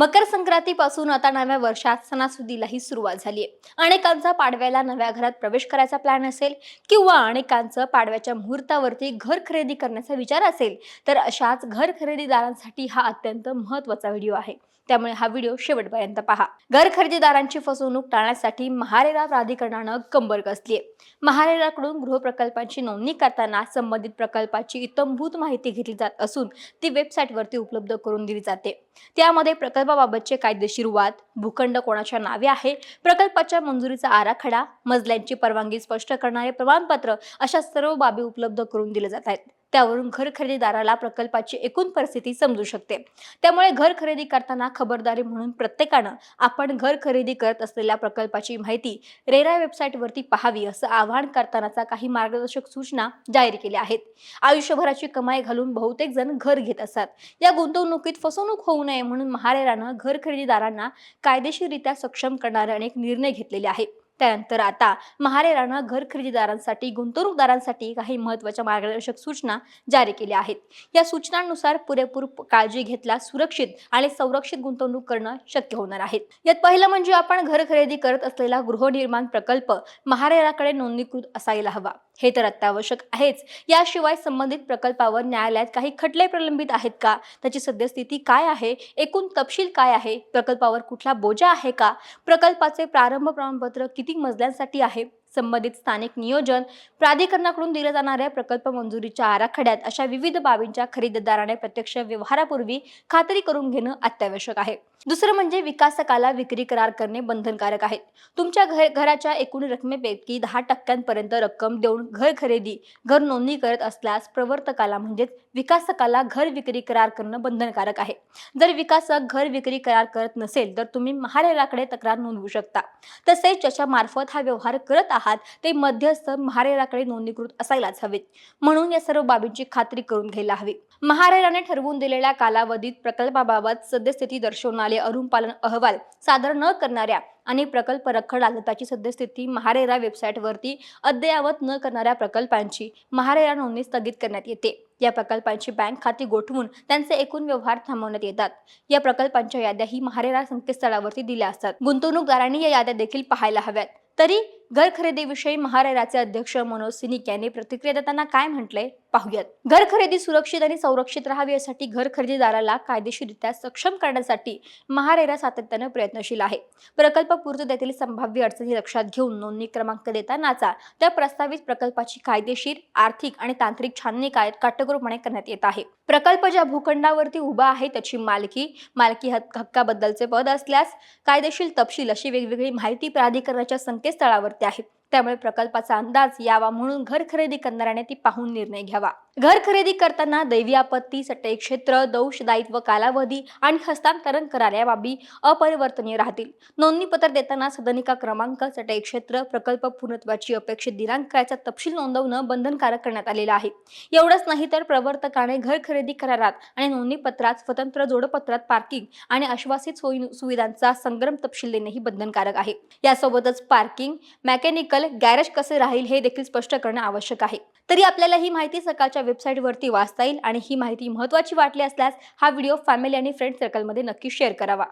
मकर संक्रांतीपासून आता नव्या वर्षात सणासुदीलाही सुरुवात झाली आहे अनेकांचा पाडव्याला नव्या घरात प्रवेश करायचा प्लॅन असेल किंवा अनेकांचं पाडव्याच्या मुहूर्तावरती घर खरेदी करण्याचा विचार असेल तर अशाच घर खरेदीदारांसाठी हा अत्यंत महत्त्वाचा व्हिडिओ आहे. त्यामुळे हा व्हिडिओ शेवटपर्यंत पहा. घर खरेदीदारांची फसवणूक टाळण्यासाठी महारेरा प्राधिकरणानं कंबर कसली आहे महारेराकडून गृहप्रकल्पांची नोंदणी करताना संबंधित प्रकल्पाची इतंभूत माहिती घेतली जात असून ती वेबसाईटवरती उपलब्ध करून दिली जाते. त्यामध्ये प्रकल्पाबाबतचे कायदेशीर वाद भूखंड कोणाच्या नावे आहे प्रकल्पाच्या मंजुरीचा आराखडा मजल्यांची परवानगी स्पष्ट करणारे प्रमाणपत्र अशा सर्व बाबी उपलब्ध करून दिले जात आहेत. त्यावरून घर खरेदीदाराला प्रकल्पाची एकूण परिस्थिती समजू शकते. त्यामुळे घर खरेदी करताना खबरदारी म्हणून प्रत्येकानं आपण घर खरेदी करत असलेल्या प्रकल्पाची माहिती रेरा वेबसाईटवरती पाहावी असं आवाहन करतानाचा काही मार्गदर्शक सूचना जाहीर केल्या आहेत. आयुष्यभराची कमाई घालून बहुतेक जण घर घेत असतात. या गुंतवणुकीत फसवणूक होऊ नये म्हणून महारेरानं घर खरेदीदारांना कायदेशीररित्या सक्षम करणारे अनेक निर्णय घेतलेले आहेत. त्यानंतर आता महारेरानं घर खरेदीदारांसाठी गुंतवणूकदारांसाठी काही महत्त्वाच्या मार्गदर्शक सूचना जारी केल्या आहेत. या सूचनांनुसार पुरेपूर काळजी घेतला सुरक्षित आणि संरक्षित गुंतवणूक करणं शक्य होणार आहे. यात पहिलं म्हणजे आपण घर खरेदी करत असलेला गृहनिर्माण प्रकल्प महारेराकडे नोंदणीकृत असायला हवा. हे तर अत्यावश्यक आहेच. याशिवाय संबंधित प्रकल्पावर न्यायालयात काही खटले प्रलंबित आहेत का? त्याची सद्यस्थिती काय आहे? एकूण तपशील काय आहे? प्रकल्पावर कुठला बोजा आहे का? प्रकल्पाचे प्रारंभ प्रमाणपत्र किती मजल्यांसाठी आहे? संबंधित स्थानिक नियोजन प्राधिकरणाकडून दिल्या जाणाऱ्या प्रकल्प मंजुरीच्या आराखड्यात अशा विविध बाबींच्या खरेदीदाराने प्रत्यक्ष व्यवहारापूर्वी खात्री करून घेणं अत्यावश्यक आहे. दुसरं म्हणजे विकासकाला विक्री करार करणे बंधनकारक आहे. तुमच्या घर घराच्या एकूण रकमेपैकी दहा टक्क्यांपर्यंत रक्कम देऊन घर खरेदी घर नोंदणी करत असल्यास प्रवर्तकाला म्हणजेच विकासकाला घर विक्री करार करणं बंधनकारक आहे. जर विकासक घर विक्री करार करत नसेल तर तुम्ही महारेराकडे तक्रार नोंदवू शकता. तसेच ज्याच्या मार्फत हा व्यवहार करत आहात ते मध्यस्थ महारेराकडे नोंदणीकृत असायलाच हवेत. म्हणून या सर्व बाबींची खात्री करून घ्यायला हवी. महारेराने ठरवून दिलेल्या कालावधीत प्रकल्पाबाबत सद्यस्थिती दर्शवणार अनुपालन अहवाल सादर न करणाऱ्या आणि प्रकल्प रखड आदताची सद्यस्थिती महारेरा वेबसाईटवरती अद्ययावत न करणाऱ्या प्रकल्पांची महारेरा नोंदणी स्थगित करण्यात येते. या प्रकल्पांची बँक खाती गोठवून त्यांचे एकूण व्यवहार थांबवण्यात येतात. या प्रकल्पांच्या याद्याही महारेरा संकेतस्थळावरती दिल्या असतात. गुंतवणूकदारांनी या याद्या देखील पाहायला हव्यात. तरी घर खरेदीविषयी महारेराचे अध्यक्ष मनोज सिनिक यांनी प्रतिक्रिया देताना काय म्हटलंय पाहूयात. घर खरेदी सुरक्षित आणि संरक्षित राहावी यासाठी घर खरेदीदाराला कायदेशीररित्या सक्षम करण्यासाठी महारेरा सातत्यानं प्रयत्नशील आहे. प्रकल्प पूर्ततेतील संभाव्य अडचणी लक्षात घेऊन नोंदणी क्रमांक देतानाचा त्या प्रस्तावित प्रकल्पाची कायदेशीर आर्थिक आणि तांत्रिक छाननी काय काटेकोरपणे करण्यात येत आहे. प्रकल्प ज्या भूखंडावरती उभा आहे त्याची मालकी मालकी हक्क हक्काबद्दलचे पद असल्यास कायदेशीर तपशील अशी वेगवेगळी माहिती प्राधिकरणाच्या संकेतस्थळावर करते आहे. त्यामुळे प्रकल्पाचा अंदाज यावा म्हणून घर खरेदी करणाऱ्याने ती पाहून निर्णय घ्यावा. घर खरेदी करताना दैवी आपत्ती सटई क्षेत्र दोष दायित्व कालावधी आणि हस्तांतरण करार बाबी अपरिवर्तनीय राहतील. नोंदणीपत्र देताना सदनिका क्रमांक सटई क्षेत्र प्रकल्प पूर्णत्वाची अपेक्षित दिनांक याचा तपशील नोंदवणं बंधनकारक करण्यात आलेलं आहे. एवढंच नाही तर प्रवर्तकाने घर खरेदी करारात आणि नोंदणीपत्रात स्वतंत्र जोडपत्रात पार्किंग आणि आश्वासित सोयी सुविधांचा संग्रम तपशील देणेही बंधनकारक आहे. यासोबतच पार्किंग मेकॅनिकल गॅरेज कसे राहील हे देखील स्पष्ट करणं आवश्यक आहे. तरी आपल्याला ही माहिती सकाळच्या वेबसाईटवरती वाचता येईल आणि ही माहिती महत्त्वाची वाटली असल्यास हा व्हिडिओ फॅमिली आणि फ्रेंड सर्कलमध्ये नक्की शेअर करावा.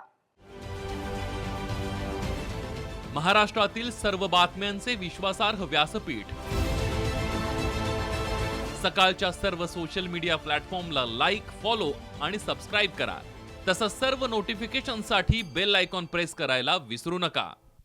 महाराष्ट्रातील सर्व बातम्यांचे विश्वासार्ह व्यासपीठ. सकाळच्या सर्व सोशल मीडिया प्लॅटफॉर्मला लाईक फॉलो आणि सबस्क्राईब करा. तसंच सर्व नोटिफिकेशनसाठी बेल आयकॉन प्रेस करायला विसरू नका.